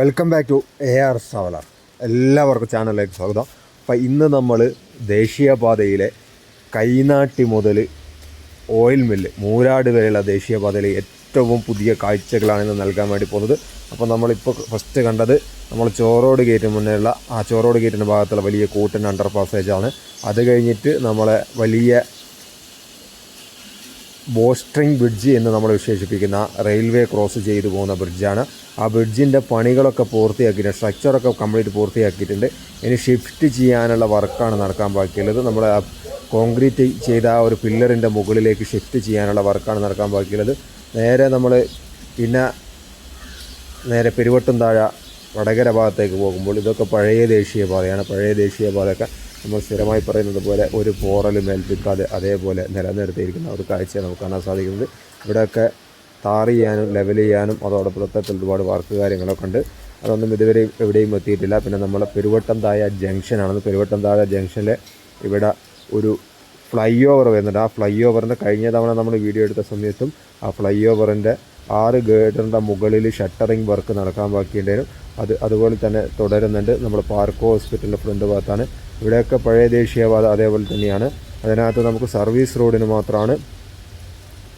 Welcome back to A R traveller എല്ലാവർക്കും ചാനലിലേക്ക് സ്വാഗതം. അപ്പോൾ ഇന്ന് നമ്മൾ ദേശീയപാതയിലെ കൈനാട്ടി മുതൽ ഓയിൽ മില്ല് മൂരാട് വരെയുള്ള ദേശീയപാതയിലെ ഏറ്റവും പുതിയ കാഴ്ചകളാണ് ഇന്ന് നൽകാൻ വേണ്ടി പോകുന്നത്. അപ്പോൾ നമ്മളിപ്പോൾ ഫസ്റ്റ് കണ്ടത് നമ്മൾ ചോറോട് ഗേറ്റിന് മുന്നേയുള്ള ആ ചോറോട് ഗേറ്റിന്റെ ഭാഗത്തുള്ള വലിയ കൂട്ടൻ അണ്ടർ പാസേജാണ് അത് കഴിഞ്ഞിട്ട് നമ്മളെ വലിയ ബോസ്ട്രിങ് ബ്രിഡ്ജ് എന്ന് നമ്മൾ വിശേഷിപ്പിക്കുന്ന റെയിൽവേ ക്രോസ് ചെയ്തു പോകുന്ന ബ്രിഡ്ജാണ്. ആ ബ്രിഡ്ജിന്റെ പണികളൊക്കെ പൂർത്തിയാക്കിയിട്ടുണ്ട് സ്ട്രക്ചറൊക്കെ കംപ്ലീറ്റ് പൂർത്തിയാക്കിയിട്ടുണ്ട്. ഇനി ഷിഫ്റ്റ് ചെയ്യാനുള്ള വർക്കാണ് നടക്കാൻ ബാക്കിയുള്ളത്. നമ്മൾ ആ കോൺക്രീറ്റ് ചെയ്ത ആ ഒരു പില്ലറിന്റെ മുകളിലേക്ക് ഷിഫ്റ്റ് ചെയ്യാനുള്ള വർക്കാണ് നടക്കാൻ ബാക്കിയുള്ളത്. നേരെ നമ്മൾ പിന്നെ നേരെ പെരുവട്ടം താഴ വടകര ഭാഗത്തേക്ക് പോകുമ്പോൾ ഇതൊക്കെ പഴയ ദേശീയപാതയാണ്. പഴയ ദേശീയപാതയൊക്കെ നമ്മൾ സ്ഥിരമായി പറയുന്നത് പോലെ ഒരു പോറൽ മേൽപ്പിക്കാതെ അതേപോലെ നിലനിർത്തിയിരിക്കുന്ന ഒരു കാഴ്ച നമുക്ക് കാണാൻ സാധിക്കുന്നത്. ഇവിടെയൊക്കെ താർ ചെയ്യാനും ലെവൽ ചെയ്യാനും അതോടൊപ്പം ഒരുപാട് വർക്ക് കാര്യങ്ങളൊക്കെ ഉണ്ട്. അതൊന്നും ഇതുവരെ എവിടെയും എത്തിയിട്ടില്ല. പിന്നെ നമ്മളെ പെരുവട്ടം താഴെ ജംഗ്ഷനാണ് പെരുവട്ടം താഴെ ജംഗ്ഷനിൽ ഇവിടെ ഒരു ഫ്ലൈ ഓവർ വരുന്നുണ്ട്. ആ ഫ്ലൈ ഓവറിന്റെ കഴിഞ്ഞ തവണ നമ്മൾ വീഡിയോ എടുത്ത സമയത്തും ആ ഫ്ലൈ ഓവറിന്റെ ആറ് ഗേഡറിന്റെ മുകളിൽ ഷട്ടറിങ് വർക്ക് നടക്കാൻ ബാക്കിയുണ്ടായിരുന്നു. അത് അതുപോലെ തന്നെ തുടരുന്നുണ്ട്. നമ്മൾ പാർക്ക് ഹോസ്പിറ്റലിന്റെ ഫ്രണ്ട് ഭാഗത്താണ്. ഇവിടെയൊക്കെ പഴയ ദേശീയപാത അതേപോലെ തന്നെയാണ്. അതിനകത്ത് നമുക്ക് സർവീസ് റോഡിന് മാത്രമാണ്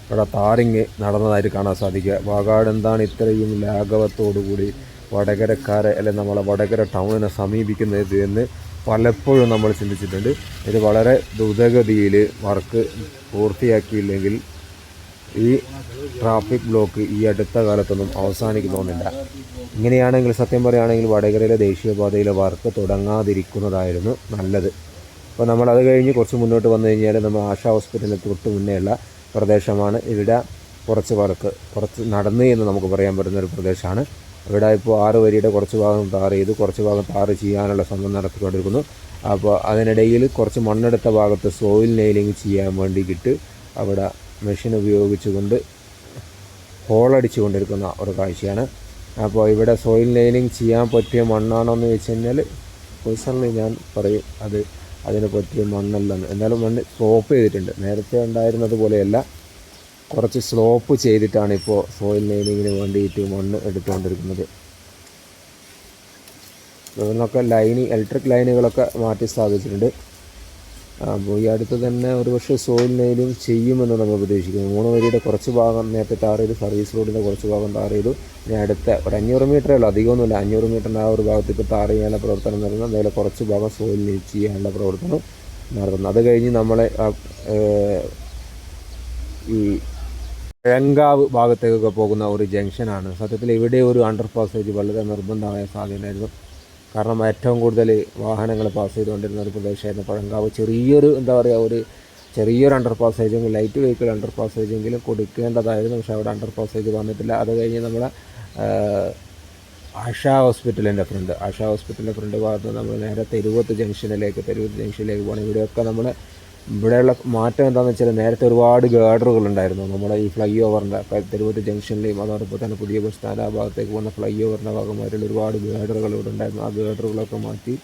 ഇവിടെ താറിങ് നടന്നതായിട്ട് കാണാൻ സാധിക്കുക. വാഗാട് എന്താണ് ഇത്രയും ലാഘവത്തോടുകൂടി വടകരക്കാരെ അല്ലെങ്കിൽ നമ്മളെ വടകര ടൗണിനെ സമീപിക്കുന്നത് എന്ന് പലപ്പോഴും നമ്മൾ ചിന്തിച്ചിട്ടുണ്ട്. ഇത് വളരെ ദ്രുതഗതിയിൽ വർക്ക് പൂർത്തിയാക്കിയില്ലെങ്കിൽ ഈ ട്രാഫിക് ബ്ലോക്ക് ഈ അടുത്ത കാലത്തൊന്നും അവസാനിക്കുന്നൊന്നുമില്ല. ഇങ്ങനെയാണെങ്കിൽ സത്യം പറയുകയാണെങ്കിൽ വടകരയിലെ ദേശീയപാതയിലെ വർക്ക് തുടങ്ങാതിരിക്കുന്നതായിരുന്നു നല്ലത്. അപ്പോൾ നമ്മൾ അത് കഴിഞ്ഞ് കുറച്ച് മുന്നോട്ട് വന്നു കഴിഞ്ഞാൽ നമ്മൾ ആശാ ഹോസ്പിറ്റലിന് തൊട്ട് മുന്നേയുള്ള പ്രദേശമാണ് ഇവിടെ കുറച്ച് വർക്ക്. കുറച്ച് നടന്നു എന്ന് നമുക്ക് പറയാൻ പറ്റുന്ന ഒരു പ്രദേശമാണ്. ഇവിടെ ഇപ്പോൾ ആറ് വരിയുടെ കുറച്ച് ഭാഗം ടാർ ചെയ്തു കുറച്ച് ഭാഗം ടാർ ചെയ്യാനുള്ള ശ്രമം നടത്തിക്കൊണ്ടിരിക്കുന്നു. അപ്പോൾ അതിനിടയിൽ കുറച്ച് മണ്ണെടുത്ത ഭാഗത്ത് സോയിൽ നെയിലിംഗ് ചെയ്യാൻ വേണ്ടിയിട്ട് അവിടെ മെഷീൻ ഉപയോഗിച്ചുകൊണ്ട് ഹോളടിച്ചു കൊണ്ടിരിക്കുന്ന ഒരു കാഴ്ചയാണ്. അപ്പോൾ ഇവിടെ സോയിൽ ലൈനിങ് ചെയ്യാൻ പറ്റിയ മണ്ണാണോ വെച്ച് കഴിഞ്ഞാൽ പേഴ്സണലി ഞാൻ പറയും അത് അതിന് പറ്റിയ മണ്ണല്ലെന്ന്. എന്നാലും മണ്ണ് സ്ലോപ്പ് ചെയ്തിട്ടുണ്ട്. നേരത്തെ ഉണ്ടായിരുന്നത് പോലെയല്ല. കുറച്ച് സ്ലോപ്പ് ചെയ്തിട്ടാണ് ഇപ്പോൾ സോയിൽ ലൈനിങ്ങിന് വേണ്ടിയിട്ട് മണ്ണ് എടുത്തുകൊണ്ടിരിക്കുന്നത്. ഇവിടുന്നൊക്കെ ലൈനി ഇലക്ട്രിക് ലൈനുകളൊക്കെ മാറ്റി സ്ഥാപിച്ചിട്ടുണ്ട്. അപ്പോൾ ഈ അടുത്ത് തന്നെ ഒരു പക്ഷേ സോയിൽ നെയിലും ചെയ്യുമെന്ന് നമ്മൾ പ്രതീക്ഷിക്കുന്നു. മൂന്ന് വരിയുടെ കുറച്ച് ഭാഗം നേരത്തെ ടാർ ചെയ്തു സർവീസ് റോഡിന്റെ കുറച്ച് ഭാഗം ടാർ ചെയ്തു. ഇനി അടുത്ത ഒരു അഞ്ഞൂറ് മീറ്ററേ ഉള്ളൂ. അധികമൊന്നുമില്ല. അഞ്ഞൂറ് മീറ്ററിന്റെ ആ ഒരു ഭാഗത്ത് ഇപ്പോൾ ടാർ ചെയ്യാനുള്ള പ്രവർത്തനം നടന്നു. അതേപോലെ കുറച്ച് ഭാഗം സോയിൽ നെയിൽ ചെയ്യാനുള്ള പ്രവർത്തനം നടത്തുന്നു അത് കഴിഞ്ഞ് നമ്മളെ ഈ കിഴങ്കാവ് ഭാഗത്തേക്കൊക്കെ പോകുന്ന ഒരു ജംഗ്ഷനാണ്. സത്യത്തിൽ ഇവിടെ ഒരു അണ്ടർ പാസേജ് വളരെ നിർബന്ധമായ സാധ്യതയായിരുന്നു കാരണം ഏറ്റവും കൂടുതൽ വാഹനങ്ങൾ പാസ് ചെയ്തുകൊണ്ടിരുന്ന ഒരു പ്രദേശമായിരുന്നു പഴങ്കാവ്. ചെറിയൊരു എന്താ പറയുക ഒരു ചെറിയൊരു അണ്ടർ പാസേജെങ്കിലും ലൈറ്റ് വെഹിക്കിൾ അണ്ടർ പാസേജെങ്കിലും കൊടുക്കേണ്ടതായിരുന്നു. പക്ഷേ അവിടെ അണ്ടർ പാസേജ് വന്നിട്ടില്ല. അത് കഴിഞ്ഞ് നമ്മളെ ആഷ ഹോസ്പിറ്റലിന്റെ ഫ്രണ്ട് ആഷ ഹോസ്പിറ്റലിന്റെ ഫ്രണ്ട് ഭാഗത്ത് നമ്മൾ നേരെ തെരുവത്ത് ജംഗ്ഷനിലേക്ക് തെരുവത്ത് ജംഗ്ഷനിലേക്ക് പോകണം. ഇവിടെയൊക്കെ നമ്മൾ ഇവിടെയുള്ള മാറ്റം എന്താണെന്ന് വെച്ചാൽ നേരത്തെ ഒരുപാട് ഗാർഡറുകൾ ഉണ്ടായിരുന്നു. നമ്മുടെ ഈ ഫ്ലൈ ഓവറിന്റെ തെരുവത്ത് ജംഗ്ഷനിലെയും അതോടൊപ്പം തന്നെ പുതിയ ബസ് സ്റ്റാൻഡ് ആ ഭാഗത്തേക്ക് പോകുന്ന ഫ്ലൈ ഓവറിന്റെ ഭാഗമായിട്ടുള്ള ഒരുപാട് ഗാർഡറുകൾ ഇവിടെ ഉണ്ടായിരുന്നു. ആ ഗാർഡറുകളൊക്കെ മാറ്റി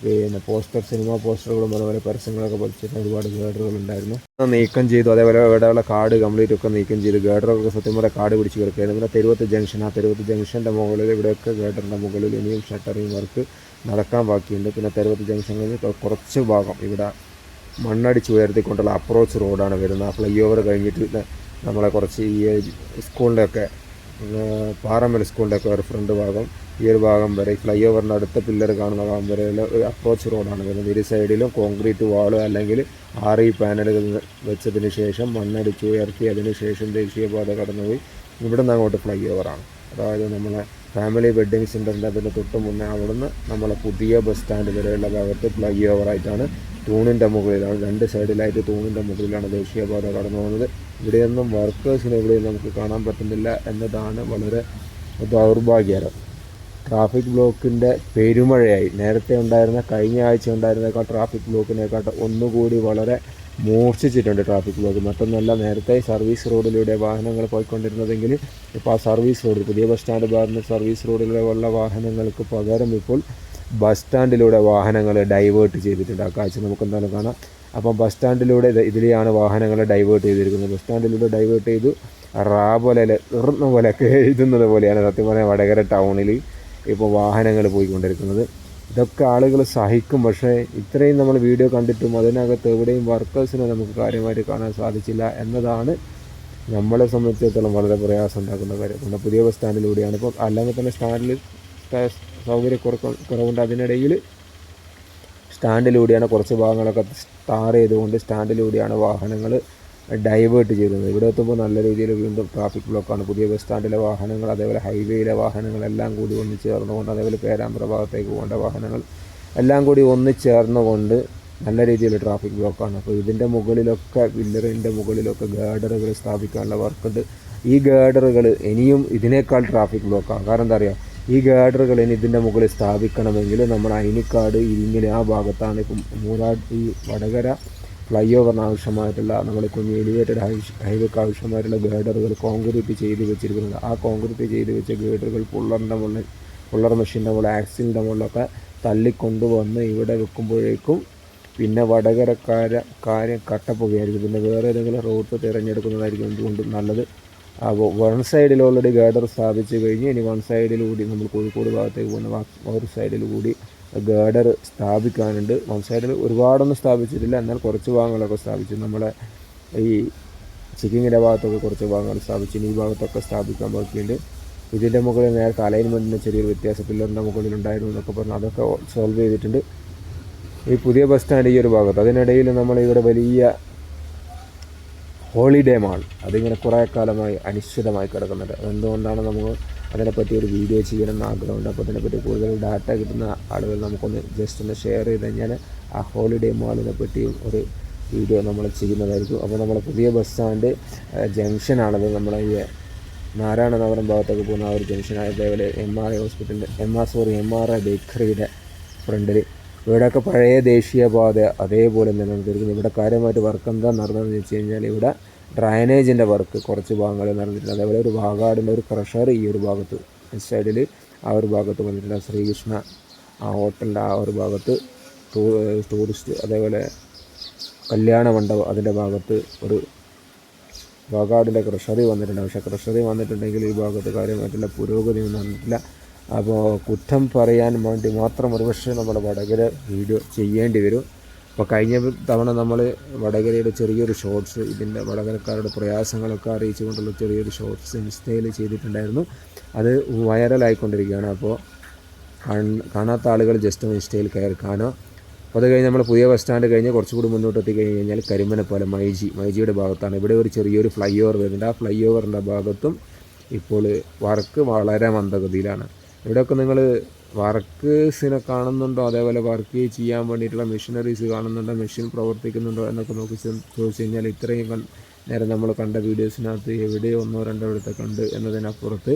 പിന്നെ പോസ്റ്റർ സിനിമ പോസ്റ്ററുകളും അതുപോലെ പരസ്യങ്ങളൊക്കെ പഠിച്ചിരുന്ന ഒരുപാട് ഗേഡറുകൾ ഉണ്ടായിരുന്നു. നീക്കം ചെയ്തു. അതേപോലെ ഇവിടെയുള്ള കാർഡ് കംപ്ലീറ്റ് ഒക്കെ നീക്കം ചെയ്തു. ഗേഡറൊക്കെ സത്യം പറയാൻ കാർഡ് പിടിച്ച് കിടക്കുകയായിരുന്നു. പിന്നെ തെരുവത്ത് ജംഗ്ഷൻ ആ തെരുവത്ത് ജംഗ്ഷന്റെ മുകളിൽ ഇവിടെയൊക്കെ ഗേഡറിന്റെ മുകളിൽ ഇനിയും ഷട്ടറിങ് വർക്ക് നടക്കാൻ ബാക്കിയുണ്ട്. പിന്നെ തെരുവത്ത് കഴിഞ്ഞ് കുറച്ച് ഭാഗം ഇവിടെ മണ്ണടിച്ച് ഉയർത്തിക്കൊണ്ടുള്ള അപ്രോച്ച് റോഡാണ് വരുന്നത്. ഫ്ലൈ ഓവർ കഴിഞ്ഞിട്ട് നമ്മളെ കുറച്ച് ഈ സ്കൂളിന്റെയൊക്കെ പാറമ്മൽ സ്കൂളിന്റെയൊക്കെ ഒരു ഫ്രണ്ട് ഭാഗം ഈ ഒരു ഭാഗം വരെ ഫ്ലൈ ഓവറിന്റെ അടുത്ത പില്ലർ കാണുന്ന ഭാഗം വരെയുള്ള ഒരു അപ്രോച്ച് റോഡാണ് വരുന്നത്. ഇരു സൈഡിലും കോൺക്രീറ്റ് വാളോ അല്ലെങ്കിൽ ആർ ഇ പാനലുകൾ വെച്ചതിന് ശേഷം മണ്ണടിച്ച് ഉയർത്തി അതിന് ശേഷം ദേശീയപാത കടന്നുപോയി. ഇവിടെ നിന്ന് അങ്ങോട്ട് ഫ്ലൈ ഓവറാണ് അതായത് നമ്മളെ ഫാമിലി വെഡ്ഡിങ് സെന്ററിന്റെ അതിന്റെ തൊട്ട് മുന്നേ അവിടുന്ന് നമ്മളെ പുതിയ ബസ് സ്റ്റാൻഡ് വരെയുള്ള ഭാഗത്ത് ഫ്ലൈ ഓവറായിട്ടാണ് തൂണിന്റെ മുകളിലാണ് രണ്ട് സൈഡിലായിട്ട് തൂണിന്റെ മുകളിലാണ് ദേശീയപാത കടന്നു പോകുന്നത്. ഇവിടെയൊന്നും വർക്കേഴ്സിനെ ഇവിടെ നമുക്ക് കാണാൻ പറ്റുന്നില്ല എന്നതാണ് വളരെ ദൗർഭാഗ്യകരം. ട്രാഫിക് ബ്ലോക്കിന്റെ പെരുമഴയായി. നേരത്തെ ഉണ്ടായിരുന്ന കഴിഞ്ഞ ആഴ്ച ഉണ്ടായിരുന്നേക്കാൾ ട്രാഫിക് ബ്ലോക്കിനെക്കാട്ട് ഒന്നുകൂടി വളരെ മൂർച്ഛിച്ചിട്ടുണ്ട് ട്രാഫിക് ബ്ലോക്ക്. മറ്റൊന്നല്ല നേരത്തെ സർവീസ് റോഡിലൂടെ വാഹനങ്ങൾ പോയിക്കൊണ്ടിരുന്നതെങ്കിൽ ഇപ്പോൾ ആ സർവീസ് റോഡ് പുതിയ ബസ് സ്റ്റാൻഡ് ഭാഗത്ത് സർവീസ് റോഡിലൂടെ ഉള്ള വാഹനങ്ങൾക്ക് പകരം ഇപ്പോൾ ബസ് സ്റ്റാൻഡിലൂടെ വാഹനങ്ങൾ ഡൈവേർട്ട് ചെയ്തിട്ടുണ്ട്. ആ കാഴ്ച നമുക്ക് എന്തായാലും കാണാം. അപ്പം ബസ് സ്റ്റാൻഡിലൂടെ ഇത് ഇതിലെയാണ് വാഹനങ്ങൾ ഡൈവേർട്ട് ചെയ്തിരിക്കുന്നത്. ബസ് സ്റ്റാൻഡിലൂടെ ഡൈവേർട്ട് ചെയ്തു റാ പോലെ പോലെയൊക്കെ എഴുതുന്നത് പോലെയാണ് സത്യം പറഞ്ഞാൽ വടകര ടൗണിൽ ഇപ്പോൾ വാഹനങ്ങൾ പോയിക്കൊണ്ടിരിക്കുന്നത്. ഇതൊക്കെ ആളുകൾ സഹിക്കും. പക്ഷേ ഇത്രയും നമ്മൾ വീഡിയോ കണ്ടിട്ടും അതിനകത്ത് എവിടെയും വർക്കേഴ്സിനെ നമുക്ക് കാര്യമായിട്ട് കാണാൻ സാധിച്ചില്ല എന്നതാണ് നമ്മളെ സംബന്ധിച്ചിടത്തോളം വളരെ പ്രയാസം ഉണ്ടാക്കുന്ന കാര്യം. പുതിയ ബസ് സ്റ്റാൻഡിലൂടെയാണ്. ഇപ്പോൾ അല്ലെങ്കിൽ തന്നെ സ്റ്റാൻഡിൽ സൗകര്യ കുറവുണ്ട്. അതിനിടയിൽ സ്റ്റാൻഡിലൂടെയാണ് കുറച്ച് ഭാഗങ്ങളൊക്കെ സ്റ്റാർ ചെയ്തുകൊണ്ട് സ്റ്റാൻഡിലൂടെയാണ് വാഹനങ്ങൾ ഡൈവേർട്ട് ചെയ്യുന്നത് ഇവിടെ എത്തുമ്പോൾ നല്ല രീതിയിൽ വീണ്ടും ട്രാഫിക് ബ്ലോക്കാണ് പുതിയ ബസ് സ്റ്റാൻഡിലെ വാഹനങ്ങൾ അതേപോലെ ഹൈവേയിലെ വാഹനങ്ങളെല്ലാം കൂടി ഒന്ന് ചേർന്നുകൊണ്ട് അതേപോലെ പേരാമ്പ്ര ഭാഗത്തേക്ക് പോകേണ്ട വാഹനങ്ങൾ എല്ലാം കൂടി ഒന്ന് ചേർന്നുകൊണ്ട് നല്ല രീതിയിൽ ട്രാഫിക് ബ്ലോക്കാണ് അപ്പോൾ ഇതിന്റെ മുകളിലൊക്കെ പില്ലറിന്റെ മുകളിലൊക്കെ ഗാർഡറുകൾ സ്ഥാപിക്കാനുള്ള വർക്കുണ്ട് ഈ ഗാർഡറുകൾ ഇനിയും ഇതിനേക്കാൾ ട്രാഫിക് ബ്ലോക്കാണ് കാരണം എന്താ പറയുക ഈ ഗാഡറുകൾ ഇനി ഇതിന്റെ മുകളിൽ സ്ഥാപിക്കണമെങ്കിൽ നമ്മൾ അയിനിക്കാട് ഇരിങ്ങനെ ആ ഭാഗത്താണ് ഇപ്പം മൂലാ ഈ വടകര ഫ്ലൈ ഓവറിന് ആവശ്യമായിട്ടുള്ള നമ്മൾ കുഞ്ഞ് എലിവേറ്റഡ് ഹൈവേക്ക് ആവശ്യമായിട്ടുള്ള ഗേഡറുകൾ കോൺക്രീറ്റ് ചെയ്ത് വെച്ചിരിക്കുന്നത്. ആ കോൺക്രീറ്റ് ചെയ്ത് വെച്ച ഗേഡറുകൾ പുള്ളറിന്റെ മുകളിൽ പുള്ളർ മെഷീന്റെ മുകളിൽ ആക്സിലിന്റെ മുകളിലൊക്കെ തള്ളിക്കൊണ്ടുവന്ന് ഇവിടെ വെക്കുമ്പോഴേക്കും പിന്നെ വടകരക്കാര കാര്യം കട്ടപ്പുകയായിരിക്കും പിന്നെ വേറെ ഏതെങ്കിലും റൂട്ട് തിരഞ്ഞെടുക്കുന്നതായിരിക്കും എന്തുകൊണ്ടും നല്ലത്. അപ്പോൾ വൺ സൈഡിൽ ഓൾറെഡി ഗാർഡർ സ്ഥാപിച്ച് കഴിഞ്ഞ് ഇനി വൺ സൈഡിലൂടി നമ്മൾ കോഴിക്കോട് ഭാഗത്തേക്ക് പോകുന്ന ഒരു സൈഡിൽ കൂടി ഗേഡർ സ്ഥാപിക്കാനുണ്ട്. വൺ സൈഡിൽ ഒരുപാടൊന്നും സ്ഥാപിച്ചിട്ടില്ല. എന്നാൽ കുറച്ച് ഭാഗങ്ങളൊക്കെ സ്ഥാപിച്ചു. നമ്മളെ ഈ ചിക്കിങ്ങിന്റെ ഭാഗത്തൊക്കെ കുറച്ച് ഭാഗങ്ങൾ സ്ഥാപിച്ചു. ഈ ഭാഗത്തൊക്കെ സ്ഥാപിക്കാൻ ബാക്കിയുണ്ട്. ഇതിന്റെ മുകളിൽ നേരത്തെ അലൈൻമെന്റിന് ചെറിയൊരു വ്യത്യാസം പില്ലറിന്റെ മുകളിൽ ഉണ്ടായിരുന്നു എന്നൊക്കെ പറഞ്ഞു. അതൊക്കെ സോൾവ് ചെയ്തിട്ടുണ്ട്. ഈ പുതിയ ബസ് സ്റ്റാൻഡ് ഈ ഒരു ഭാഗത്ത്. അതിനിടയിൽ നമ്മൾ ഇവിടെ വലിയ ഹോളിഡേ മാൾ. അതിങ്ങനെ കുറേ കാലമായി അനിശ്ചിതമായി കിടക്കുന്നുണ്ട്. എന്തുകൊണ്ടാണ് നമുക്ക് അതിനെപ്പറ്റി ഒരു വീഡിയോ ചെയ്യണമെന്ന് ആഗ്രഹമുണ്ട്? അപ്പോൾ അതിനെപ്പറ്റി കൂടുതൽ ഡാറ്റ കിട്ടുന്ന ആളുകൾ നമുക്കൊന്ന് ജസ്റ്റ് ഒന്ന് ഷെയർ ചെയ്ത് കഴിഞ്ഞാൽ ആ ഹോളിഡേ മാളിനെ പറ്റിയും ഒരു വീഡിയോ നമ്മൾ ചെയ്യുന്നതായിരിക്കും. അപ്പോൾ നമ്മുടെ പുതിയ ബസ് സ്റ്റാൻഡ് ജംഗ്ഷനാണത് നമ്മളെ ഈ നാരായണ നഗരം ഭാഗത്തേക്ക് പോകുന്ന ആ ഒരു ജംഗ്ഷനായ അതേപോലെ എം ആർ ഐ ഹോസ്പിറ്റലിന്റെ M R sorry M R I ബേക്കറിയുടെ ഫ്രണ്ടിൽ ഇവിടെയൊക്കെ പഴയ ദേശീയപാത അതേപോലെ നിലനിർത്തിയിരിക്കുന്നു ഇവിടെ കാര്യമായിട്ട് വർക്ക് എന്താ നടന്നതെന്ന് വെച്ച് കഴിഞ്ഞാൽ ഇവിടെ ഡ്രൈനേജിന്റെ വർക്ക് കുറച്ച് ഭാഗങ്ങൾ നടന്നിട്ടുണ്ട്. അതേപോലെ ഒരു വാഗാടിന്റെ ഒരു ക്രഷർ ഈ ഒരു ഭാഗത്ത് സൈഡിൽ ആ ഒരു ഭാഗത്ത് വന്നിട്ടുണ്ട്. ശ്രീകൃഷ്ണ ആ ഹോട്ടലിന്റെ ആ ഒരു ഭാഗത്ത് ടൂറിസ്റ്റ് അതേപോലെ കല്യാണ മണ്ഡപം അതിന്റെ ഭാഗത്ത് ഒരു വാഗാടിന്റെ ക്രഷറി വന്നിട്ടുണ്ട്. പക്ഷേ ക്രഷറി വന്നിട്ടുണ്ടെങ്കിൽ ഈ ഭാഗത്ത് കാര്യമായിട്ടുള്ള പുരോഗതി ഒന്നും വന്നിട്ടില്ല അപ്പോൾ കുറ്റം പറയാൻ വേണ്ടി മാത്രം ഒരുപക്ഷെ നമ്മൾ വടകര വീഡിയോ ചെയ്യേണ്ടി വരും. അപ്പോൾ കഴിഞ്ഞ തവണ നമ്മൾ വടകരയുടെ ചെറിയൊരു ഷോർട്സ് ഇതിന്റെ വടകരക്കാരുടെ പ്രയാസങ്ങളൊക്കെ അറിയിച്ചുകൊണ്ടുള്ള ചെറിയൊരു ഷോർട്സ് ഇൻസ്റ്റയിൽ ചെയ്തിട്ടുണ്ടായിരുന്നു. അത് വൈറലായിക്കൊണ്ടിരിക്കുകയാണ്. അപ്പോൾ കാണാത്ത ആളുകൾ ജസ്റ്റ് ഇൻസ്റ്റയിൽ കയറി കാണുക. അപ്പോൾ അത് കഴിഞ്ഞ് നമ്മൾ പുതിയ ബസ് സ്റ്റാൻഡ് കഴിഞ്ഞ് കുറച്ചുകൂടി മുന്നോട്ട് എത്തി കഴിഞ്ഞ് കഴിഞ്ഞാൽ കരിമനപ്പാലം മൈജി മൈജിയുടെ ഭാഗത്താണ്. ഇവിടെ ഒരു ചെറിയൊരു ഫ്ലൈ ഓവർ വരുന്നുണ്ട്. ആ ഫ്ലൈ ഓവറിന്റെ ഭാഗത്തും ഇപ്പോൾ വർക്ക് വളരെ മന്ദഗതിയിലാണ്. ഇവിടെയൊക്കെ നിങ്ങൾ വർക്കേഴ്സിനെ കാണുന്നുണ്ടോ? അതേപോലെ വർക്ക് ചെയ്യാൻ വേണ്ടിയിട്ടുള്ള മെഷീനറീസ് കാണുന്നുണ്ടോ? മെഷീൻ പ്രവർത്തിക്കുന്നുണ്ടോ? എന്നൊക്കെ നോക്കി ചോദിച്ചു കഴിഞ്ഞാൽ ഇത്രയും നേരം നമ്മൾ കണ്ട വീഡിയോസിനകത്ത് എവിടെയോ ഒന്നോ രണ്ടോ ഇടത്തെ കണ്ട് എന്നതിനപ്പുറത്ത്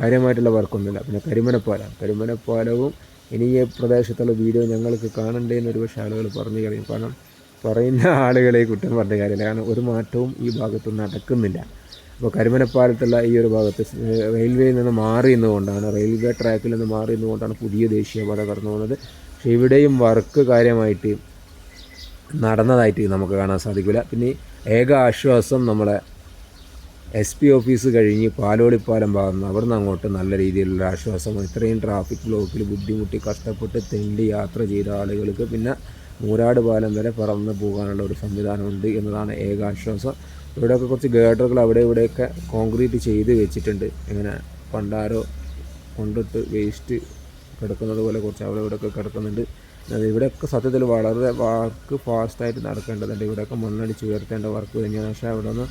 കാര്യമായിട്ടുള്ള വർക്കൊന്നുമില്ല പിന്നെ കരിമനപ്പാലം. കരിമനപ്പാലവും ഇനി ഈ പ്രദേശത്തുള്ള വീഡിയോ ഞങ്ങൾക്ക് കാണണ്ടേ എന്നൊരു ഒരുപക്ഷെ ആളുകൾ പറഞ്ഞു കഴിയും കാരണം പറയുന്ന ആളുകളെ കുറ്റം പറഞ്ഞ കാര്യമില്ല. കാരണം ഒരു മാറ്റവും ഈ ഭാഗത്തു നടക്കുന്നില്ല. അപ്പോൾ കരിമനപ്പാലത്തുള്ള ഈ ഒരു ഭാഗത്ത് റെയിൽവേയിൽ നിന്ന് മാറി നിന്നുകൊണ്ടാണ് റെയിൽവേ ട്രാക്കിൽ നിന്ന് മാറി നിന്നുകൊണ്ടാണ് പുതിയ ദേശീയപാത കടന്നു പോകുന്നത്. പക്ഷേ ഇവിടെയും വർക്ക് കാര്യമായിട്ട് നടന്നതായിട്ട് നമുക്ക് കാണാൻ സാധിക്കില്ല. പിന്നെ ഏക ആശ്വാസം നമ്മളെ എസ് പി ഓഫീസ് കഴിഞ്ഞ് പാലോളിപ്പാലം ഭാഗത്ത് അവിടെ നിന്ന് അങ്ങോട്ട് നല്ല രീതിയിലുള്ള ആശ്വാസം ഇത്രയും ട്രാഫിക് ബ്ലോക്കിൽ ബുദ്ധിമുട്ടി കഷ്ടപ്പെട്ട് തെണ്ടി യാത്ര ചെയ്ത ആളുകൾക്ക് പിന്നെ മൂരാട് പാലം വരെ പറന്ന് പോകാനുള്ള ഒരു സംവിധാനമുണ്ട് എന്നതാണ് ഏക ആശ്വാസം. ഇവിടെയൊക്കെ കുറച്ച് ഗേഡറുകൾ അവിടെ ഇവിടെയൊക്കെ കോൺക്രീറ്റ് ചെയ്ത് വെച്ചിട്ടുണ്ട്. ഇങ്ങനെ പണ്ടാരോ കൊണ്ടിട്ട് വേസ്റ്റ് കിടക്കുന്നത് പോലെ കുറച്ച് അവിടെ ഇവിടെയൊക്കെ കിടക്കുന്നുണ്ട്. ഇവിടെയൊക്കെ സത്യത്തിൽ വളരെ വർക്ക് ഫാസ്റ്റായിട്ട് നടക്കേണ്ടതുണ്ട്. ഇവിടെയൊക്കെ മണ്ണടിച്ച് ഉയർത്തേണ്ട വർക്ക് തന്നെയാണ്. പക്ഷേ അവിടെ ഒന്ന്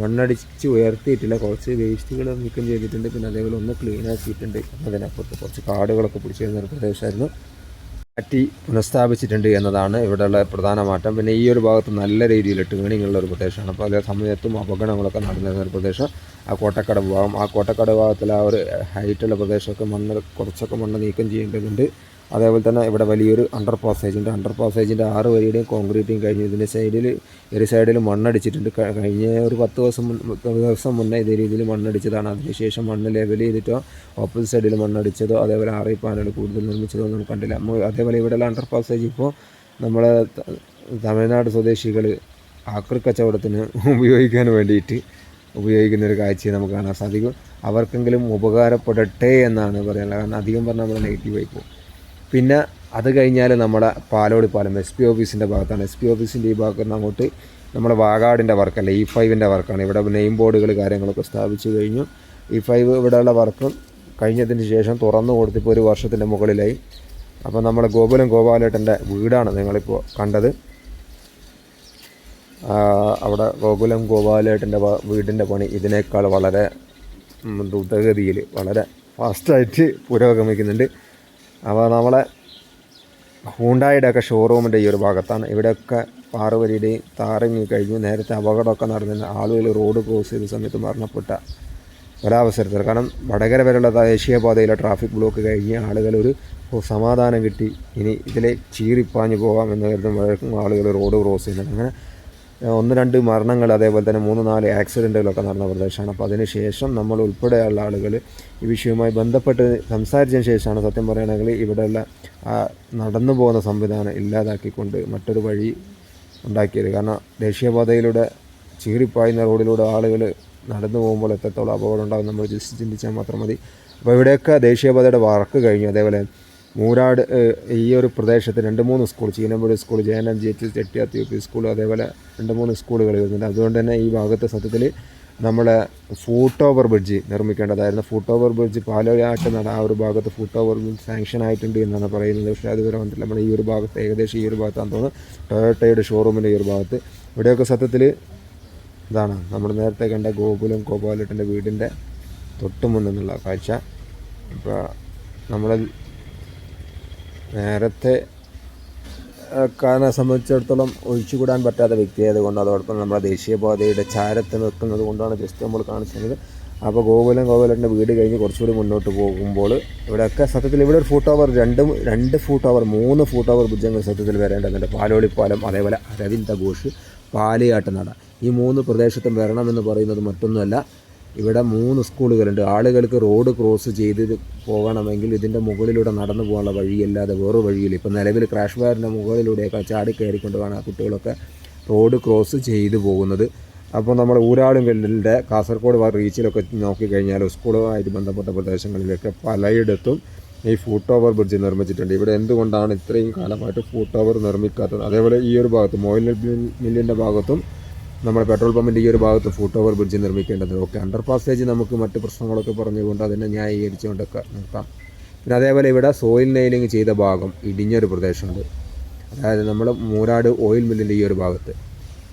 മണ്ണടിച്ച് ഉയർത്തിയിട്ടില്ല. കുറച്ച് വേസ്റ്റുകൾ നീക്കം ചെയ്തിട്ടുണ്ട്. പിന്നെ അതേപോലെ ഒന്ന് ക്ലീൻ ആക്കിയിട്ടുണ്ട്. അതിനപ്പുറത്ത് കുറച്ച് കാടുകളൊക്കെ പിടിച്ചിരുന്ന ഒരു പ്രദേശമായിരുന്നു. മാറ്റി പുനഃസ്ഥാപിച്ചിട്ടുണ്ട് എന്നതാണ് ഇവിടെയുള്ള പ്രധാന മാറ്റം. പിന്നെ ഈ ഒരു ഭാഗത്ത് നല്ല രീതിയിൽ ടേണിങ്ങുള്ള ഒരു പ്രദേശമാണ്. അപ്പോൾ അതേ സമയത്തും അപകടങ്ങളൊക്കെ നടന്നിരുന്ന ഒരു പ്രദേശം ആ കോട്ടക്കട ഭാഗം. ആ കോട്ടക്കട ഭാഗത്തിൽ ആ ഒരു ഹൈറ്റുള്ള പ്രദേശമൊക്കെ മണ്ണ് കുറച്ചൊക്കെ മണ്ണ് നീക്കം ചെയ്യേണ്ടതുണ്ട്. അതേപോലെ തന്നെ ഇവിടെ വലിയൊരു അണ്ടർ പാസേജ് ഉണ്ട്. അണ്ടർ പാസേജിന്റെ ആറ് വരിയുടെയും കോൺക്രീറ്റും കഴിഞ്ഞു ഇതിന്റെ സൈഡിൽ ഒരു സൈഡിൽ മണ്ണടിച്ചിട്ടുണ്ട്. കഴിഞ്ഞ ഒരു പത്ത് ദിവസം ദിവസം മുന്നേ ഇതേ രീതിയിൽ മണ്ണടിച്ചതാണ്. അതിനുശേഷം മണ്ണ് ലെവൽ ചെയ്തിട്ടോ ഓപ്പോസിറ്റ് സൈഡിൽ മണ്ണടിച്ചതോ അതേപോലെ ആറി പാനൽ കൂടുതൽ നിർമ്മിച്ചതോ ഒന്നും കണ്ടില്ല. അതേപോലെ ഇവിടെയുള്ള അണ്ടർ പാസേജ് ഇപ്പോൾ നമ്മളെ തമിഴ്നാട് സ്വദേശികൾ ആക്രി കച്ചവടത്തിന് ഉപയോഗിക്കാൻ വേണ്ടിയിട്ട് ഉപയോഗിക്കുന്ന ഒരു കാഴ്ചയെ നമുക്ക് കാണാൻ സാധിക്കും. അവർക്കെങ്കിലും ഉപകാരപ്പെടട്ടെ എന്നാണ് പറയാനുള്ളത്. കാരണം അധികം പറഞ്ഞാൽ നമ്മൾ നെഗറ്റീവായി പോകും. പിന്നെ അത് കഴിഞ്ഞാൽ നമ്മുടെ പാലോട് പാലം എസ് പി ഓഫീസിന്റെ ഭാഗത്താണ്. എസ് പി ഓഫീസിന്റെ ഈ ഭാഗത്ത് നിന്ന് അങ്ങോട്ട് നമ്മുടെ വാഗാടിന്റെ വർക്കല്ല ഇ ഫൈവിന്റെ വർക്കാണ്. ഇവിടെ നെയിം ബോർഡുകൾ കാര്യങ്ങളൊക്കെ സ്ഥാപിച്ചു കഴിഞ്ഞു. ഇ ഫൈവ് ഇവിടെയുള്ള വർക്കും കഴിഞ്ഞതിന് ശേഷം തുറന്നു കൊടുത്തിപ്പോൾ ഒരു വർഷത്തിന്റെ മുകളിലായി. അപ്പോൾ നമ്മുടെ ഗോകുലം ഗോപാലേട്ടന്റെ വീടാണ് നിങ്ങളിപ്പോൾ കണ്ടത്. അവിടെ ഗോകുലം ഗോപാലേട്ടന്റെ വീടിന്റെ പണി ഇതിനേക്കാൾ വളരെ ദ്രുതഗതിയിൽ വളരെ ഫാസ്റ്റായിട്ട് പുരോഗമിക്കുന്നുണ്ട്. അപ്പോൾ നമ്മളെ ഹൂണ്ടായുടെ ഒക്കെ ഷോറൂമിന്റെ ഈ ഒരു ഭാഗത്താണ്. ഇവിടെയൊക്കെ പാറുവരിയുടെയും താറങ്ങി കഴിഞ്ഞു. നേരത്തെ അപകടമൊക്കെ നടന്നിരുന്ന ആളുകൾ റോഡ് ക്രോസ് ചെയ്ത സമയത്ത് മരണപ്പെട്ട ഒരവസരത്തിൽ. കാരണം വടകര വരെയുള്ള ദേശീയപാതയിലെ ട്രാഫിക് ബ്ലോക്ക് കഴിഞ്ഞ് ആളുകൾ ഒരു സമാധാനം കിട്ടി. ഇനി ഇതിലെ ചീറിപ്പാഞ്ഞു പോകാം എന്ന് കരുതുമ്പോഴേക്കും ആളുകൾ റോഡ് ക്രോസ് ചെയ്യുന്നുണ്ട് അങ്ങനെ ഒന്ന് രണ്ട് മരണങ്ങൾ അതേപോലെ തന്നെ മൂന്ന് നാല് ആക്സിഡന്റുകളൊക്കെ നടന്ന പ്രദേശമാണ്. അപ്പോൾ അതിന് ശേഷം നമ്മൾ ഉൾപ്പെടെയുള്ള ആളുകൾ ഈ വിഷയവുമായി ബന്ധപ്പെട്ട് സംസാരിച്ചതിന് ശേഷമാണ് സത്യം പറയുകയാണെങ്കിൽ ഇവിടെയുള്ള ആ നടന്നു പോകുന്ന സംവിധാനം ഇല്ലാതാക്കിക്കൊണ്ട് മറ്റൊരു വഴി ഉണ്ടാക്കിയത്. കാരണം ദേശീയപാതയിലൂടെ ചീറിപ്പായുന്ന റോഡിലൂടെ ആളുകൾ നടന്നു പോകുമ്പോൾ എത്രത്തോളം അപകടം ഉണ്ടാകും നമ്മൾ ജസ്റ്റ് ചിന്തിച്ചാൽ മാത്രം മതി. അപ്പോൾ ഇവിടെയൊക്കെ ദേശീയപാതയുടെ വർക്ക് കഴിഞ്ഞു. അതേപോലെ മൂരാട് ഈ ഒരു പ്രദേശത്ത് രണ്ട് മൂന്ന് school Cheenampuzha school J N M G H Chettiyath U P school അതേപോലെ രണ്ട് മൂന്ന് സ്കൂളുകൾ വരുന്നുണ്ട്. അതുകൊണ്ട് തന്നെ ഈ ഭാഗത്തെ സത്യത്തിൽ നമ്മളെ foot over bridge നിർമ്മിക്കേണ്ടതായിരുന്നു. Foot over bridge Palayad Nada ആ ഒരു ഭാഗത്ത് ഫൂട്ട് ഓവർ ബ്രിഡ്ജ് സാങ്ഷൻ ആയിട്ടുണ്ട് എന്നാണ് പറയുന്നത്. പക്ഷേ അതുവരെ വന്നിട്ടില്ല. നമ്മുടെ ഈ ഒരു ഭാഗത്ത് ഏകദേശം ഈ ഒരു ഭാഗത്താണെന്ന് തോന്നുന്നു. ടൊയോട്ടയുടെ ഷോറൂമിന്റെ ഈ ഒരു ഭാഗത്ത്. ഇവിടെയൊക്കെ സത്യത്തിൽ ഇതാണ് നമ്മൾ നേരത്തെ കണ്ട ഗോകുലം ഗോപാലട്ടന്റെ വീടിന്റെ തൊട്ട് മുന്നിലുള്ള കാഴ്ച. ഇപ്പോൾ നമ്മൾ നേരത്തെ കാരനെ സംബന്ധിച്ചിടത്തോളം ഒഴിച്ചുകൂടാൻ പറ്റാത്ത വ്യക്തിയായതുകൊണ്ട് അതോടൊപ്പം നമ്മുടെ ദേശീയപാതയുടെ ചാരത്ത് നിൽക്കുന്നത് കൊണ്ടാണ് ജസ്റ്റ് നമ്മൾ കാണിച്ചത്. അപ്പോൾ ഗോകുലം ഗോകുലന്റെ വീട് കഴിഞ്ഞ് കുറച്ചുകൂടി മുന്നോട്ട് പോകുമ്പോൾ ഇവിടെയൊക്കെ സത്യത്തിൽ ഇവിടെ ഒരു ഫുട്ട് ഓവർ രണ്ട് രണ്ട് ഫുട്ട് ഓവർ മൂന്ന് ഫുട്ട് ഓവർ ഭുജങ്ങൾ സത്യത്തിൽ വരേണ്ടതുണ്ട്. പാലോളിപ്പാലം അതേപോലെ അരവിന്ദ ഘോഷ് പാലിയാട്ടനട. ഈ മൂന്ന് പ്രദേശത്തും വരണമെന്ന് പറയുന്നത് മറ്റൊന്നുമല്ല. ഇവിടെ മൂന്ന് സ്കൂളുകളുണ്ട്. ആളുകൾക്ക് റോഡ് ക്രോസ് ചെയ്ത് പോകണമെങ്കിൽ ഇതിന്റെ മുകളിലൂടെ നടന്നു പോകാനുള്ള വഴിയല്ലാതെ വേറെ വഴിയില്ല. ഇപ്പോൾ നിലവിൽ ക്രാഷ് ബാറിന്റെ മുകളിലൂടെയൊക്കെ ചാടി കയറിക്കൊണ്ട് ആ കുട്ടികളൊക്കെ റോഡ് ക്രോസ് ചെയ്ത് പോകുന്നത്. അപ്പോൾ നമ്മൾ ഊരാളുങ്കലിന്റെ കാസർഗോഡ് റീച്ചിലൊക്കെ നോക്കിക്കഴിഞ്ഞാൽ സ്കൂളുമായിട്ട് ബന്ധപ്പെട്ട പ്രദേശങ്ങളിലൊക്കെ പലയിടത്തും ഈ ഫൂട്ട് ഓവർ ബ്രിഡ്ജ് നിർമ്മിച്ചിട്ടുണ്ട്. ഇവിടെ എന്തുകൊണ്ടാണ് ഇത്രയും കാലമായിട്ട് ഫൂട്ട് ഓവർ നിർമ്മിക്കാത്തത്? അതേപോലെ ഈ ഒരു ഭാഗത്തും മോയിൽ മില്ലിന്റെ ഭാഗത്തും നമ്മുടെ പെട്രോൾ പമ്പിന്റെ ഈ ഒരു ഭാഗത്ത് ഫൂട്ട് ഓവർ ബ്രിഡ്ജ് നിർമ്മിക്കേണ്ടത്. ഓക്കെ അണ്ടർ പാസേജ് നമുക്ക് മറ്റ് പ്രശ്നങ്ങളൊക്കെ പറഞ്ഞുകൊണ്ട് അതിനെ ന്യായീകരിച്ചുകൊണ്ടൊക്കെ നിർത്താം. പിന്നെ അതേപോലെ ഇവിടെ സോയിൽ നെയിലിംഗ് ചെയ്ത ഭാഗം ഇടിഞ്ഞൊരു പ്രദേശമുണ്ട്. അതായത് നമ്മൾ മൂരാട് ഓയിൽ മില്ലിന്റെ ഈ ഒരു ഭാഗത്ത്.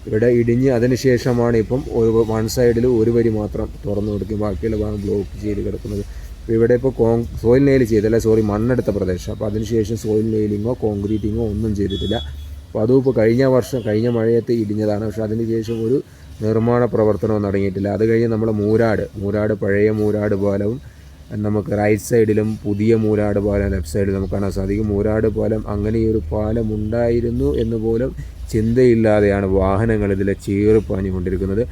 ഇവിടെ ഇടിഞ്ഞ് അതിനുശേഷമാണ് ഇപ്പം ഒരു വൺ സൈഡിൽ ഒരു വരി മാത്രം തുറന്നു കൊടുക്കും. ബാക്കിയുള്ള ഭാഗം ബ്ലോക്ക് ചെയ്ത് കിടക്കുന്നത്. അപ്പോൾ ഇവിടെ ഇപ്പോൾ കോൺ സോയിൽ നെയിൽ ചെയ്തല്ല? സോറി മണ്ണെടുത്ത പ്രദേശം. അപ്പോൾ അതിനുശേഷം സോയിൽ നെയിലിങ്ങോ കോൺക്രീറ്റിങ്ങോ ഒന്നും ചെയ്തിട്ടില്ല. അപ്പോൾ അതും ഇപ്പോൾ കഴിഞ്ഞ വർഷം കഴിഞ്ഞ മഴയത്ത് ഇടിഞ്ഞതാണ്. പക്ഷേ അതിന് ശേഷം ഒരു നിർമ്മാണ പ്രവർത്തനവും നടങ്ങിയിട്ടില്ല അത് കഴിഞ്ഞ് നമ്മുടെ മൂരാട് മൂരാട് പഴയ മൂരാട് പാലവും നമുക്ക് റൈറ്റ് സൈഡിലും പുതിയ മൂരാട് പാലം ലെഫ്റ്റ് സൈഡിലും നമുക്ക് കാണാൻ സാധിക്കും. മൂരാട് പാലം ഒരു പാലം ഉണ്ടായിരുന്നു എന്ന് പോലും ചിന്തയില്ലാതെയാണ് വാഹനങ്ങൾ ചീറിപ്പാഞ്ഞു ചീറിപ്പാഞ്ഞുകൊണ്ടിരിക്കുന്നത്.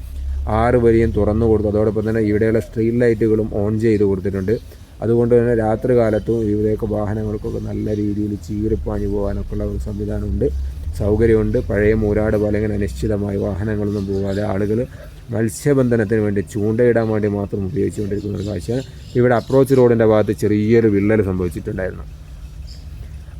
ആറ് വരിയും തുറന്നു കൊടുത്തു. അതോടൊപ്പം തന്നെ ഇവിടെയുള്ള സ്ട്രീറ്റ് ലൈറ്റുകളും ഓൺ ചെയ്ത് കൊടുത്തിട്ടുണ്ട്. അതുകൊണ്ട് തന്നെ രാത്രി കാലത്തും ഇവിടെയൊക്കെ വാഹനങ്ങൾക്കൊക്കെ നല്ല രീതിയിൽ ചീറിപ്പാഞ്ഞു പോകാനൊക്കെയുള്ള ഒരു സംവിധാനമുണ്ട്. സൗകര്യമുണ്ട്. പഴയ മൂരാട് പോലെ ഇങ്ങനെ അനിശ്ചിതമായി വാഹനങ്ങളൊന്നും പോകാതെ ആളുകൾ മത്സ്യബന്ധനത്തിന് വേണ്ടി ചൂണ്ടയിടാൻ വേണ്ടി മാത്രം ഉപയോഗിച്ചുകൊണ്ടിരിക്കുന്ന ഒരു കാഴ്ചയാണ്. ഇവിടെ അപ്രോച്ച് റോഡിന്റെ ഭാഗത്ത് ചെറിയൊരു വിള്ളൽ സംഭവിച്ചിട്ടുണ്ടായിരുന്നു.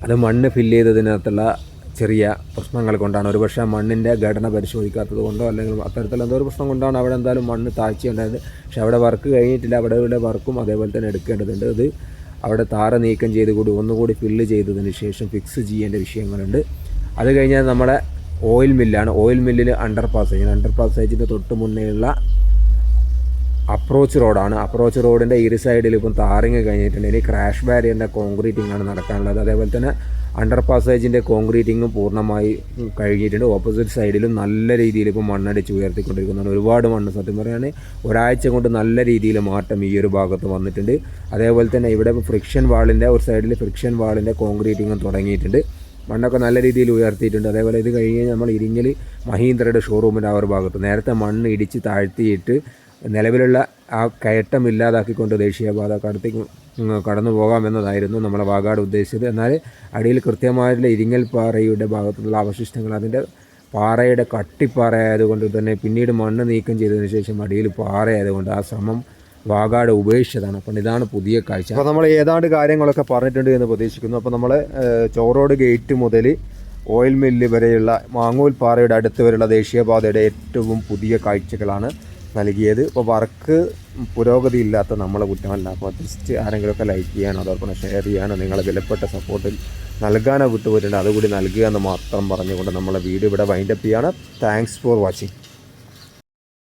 അത് മണ്ണ് ഫില്ല് ചെയ്തതിനകത്തുള്ള ചെറിയ പ്രശ്നങ്ങൾ കൊണ്ടാണ്. ഒരുപക്ഷെ മണ്ണിന്റെ ഘടന പരിശോധിക്കാത്തത് കൊണ്ടോ അല്ലെങ്കിൽ അത്തരത്തിലുള്ള എന്തോ ഒരു പ്രശ്നം കൊണ്ടാണ് അവിടെ എന്തായാലും മണ്ണ് താഴ്ചയുണ്ടായത്. പക്ഷേ അവിടെ വർക്ക് കഴിഞ്ഞിട്ടില്ല. അവിടെ ഇവിടെ വർക്കും അതേപോലെ തന്നെ എടുക്കേണ്ടതുണ്ട്. അത് അവിടെ താറ നീക്കം ചെയ്ത് കൂടി ഒന്നുകൂടി ഫില്ല് ചെയ്തതിന് ശേഷം ഫിക്സ് ചെയ്യേണ്ട വിഷയങ്ങളുണ്ട്. അത് കഴിഞ്ഞാൽ നമ്മുടെ ഓയിൽ മില്ലാണ് ഓയിൽ മില്ലിൽ അണ്ടർ പാസേജ് അണ്ടർ പാസേജിന്റെ തൊട്ട് മുന്നേയുള്ള അപ്രോച്ച് റോഡാണ് അപ്രോച്ച് റോഡിന്റെ ഇരു സൈഡിൽ ഇപ്പം താറിങ് കഴിഞ്ഞിട്ടുണ്ട്. ഇനി ക്രാഷ് ബാരിയറിന്റെ കോൺക്രീറ്റിംഗ് ആണ് നടക്കാനുള്ളത്. അതേപോലെ തന്നെ അണ്ടർ പാസേജിന്റെ കോൺക്രീറ്റിങ്ങും പൂർണമായി കഴിഞ്ഞിട്ടുണ്ട്. ഓപ്പോസിറ്റ് സൈഡിലും നല്ല രീതിയിൽ ഇപ്പോൾ മണ്ണടിച്ച് ഉയർത്തിക്കൊണ്ടിരിക്കുന്നുണ്ട്. ഒരുപാട് മണ്ണ്. സത്യം പറയുകയാണെങ്കിൽ ഒരാഴ്ച കൊണ്ട് നല്ല രീതിയിൽ മാറ്റം ഈ ഒരു ഭാഗത്ത് വന്നിട്ടുണ്ട്. അതേപോലെ തന്നെ ഇവിടെ ഫ്രിക്ഷൻ വാളിന്റെ ഒരു സൈഡിൽ ഫ്രിക്ഷൻ വാളിന്റെ കോൺക്രീറ്റിങ്ങും തുടങ്ങിയിട്ടുണ്ട്. മണ്ണൊക്കെ നല്ല രീതിയിൽ ഉയർത്തിയിട്ടുണ്ട്. അതേപോലെ ഇത് കഴിഞ്ഞ് നമ്മൾ ഇരിങ്ങൽ മഹീന്ദ്രയുടെ ഷോറൂമിന്റെ ആ ഒരു ഭാഗത്ത്. നേരത്തെ മണ്ണ് ഇടിച്ച് താഴ്ത്തിയിട്ട് നിലവിലുള്ള ആ കയറ്റം ഇല്ലാതാക്കിക്കൊണ്ട് ദേശീയപാത കടത്തി കടന്നു പോകാമെന്നതായിരുന്നു നമ്മളെ വാഗാട് ഉദ്ദേശിച്ചത്. എന്നാൽ അടിയിൽ കൃത്യമായിട്ടുള്ള ഇരിങ്ങൽ പാറയുടെ ഭാഗത്തുള്ള അവശിഷ്ടങ്ങൾ അതിന്റെ പാറയുടെ കട്ടിപ്പാറ ആയതുകൊണ്ട് തന്നെ പിന്നീട് മണ്ണ് നീക്കം ചെയ്തതിന് ശേഷം അടിയിൽ പാറ ആയതുകൊണ്ട് ആ ശ്രമം വാഗാട് ഉപേക്ഷിച്ചതാണ്. അപ്പം ഇതാണ് പുതിയ കാഴ്ച. അപ്പോൾ നമ്മൾ ഏതാണ്ട് കാര്യങ്ങളൊക്കെ പറഞ്ഞിട്ടുണ്ട് എന്ന് പ്രതീക്ഷിക്കുന്നു. അപ്പോൾ നമ്മൾ ചോറോട് ഗേറ്റ് മുതൽ ഓയിൽ മില്ല് വരെയുള്ള മാങ്ങൂൽ പാറയുടെ അടുത്ത് വരെയുള്ള ദേശീയപാതയുടെ ഏറ്റവും പുതിയ കാഴ്ചകളാണ് നൽകിയത്. ഇപ്പോൾ വർക്ക് പുരോഗതി ഇല്ലാത്ത നമ്മളെ കുറ്റമല്ല. അപ്പോൾ ജസ്റ്റ് ആരെങ്കിലുമൊക്കെ ലൈക്ക് ചെയ്യാനോ അതോടൊപ്പം ഷെയർ ചെയ്യാനോ നിങ്ങളെ വിലപ്പെട്ട സപ്പോർട്ടിൽ നൽകാനോ വിട്ടുപോയിട്ടുണ്ട്. അതുകൂടി നൽകുക എന്ന് മാത്രം പറഞ്ഞുകൊണ്ട് നമ്മളെ വീഡിയോ ഇവിടെ വൈൻഡപ്പ് ചെയ്യാണ്. Thanks for watching.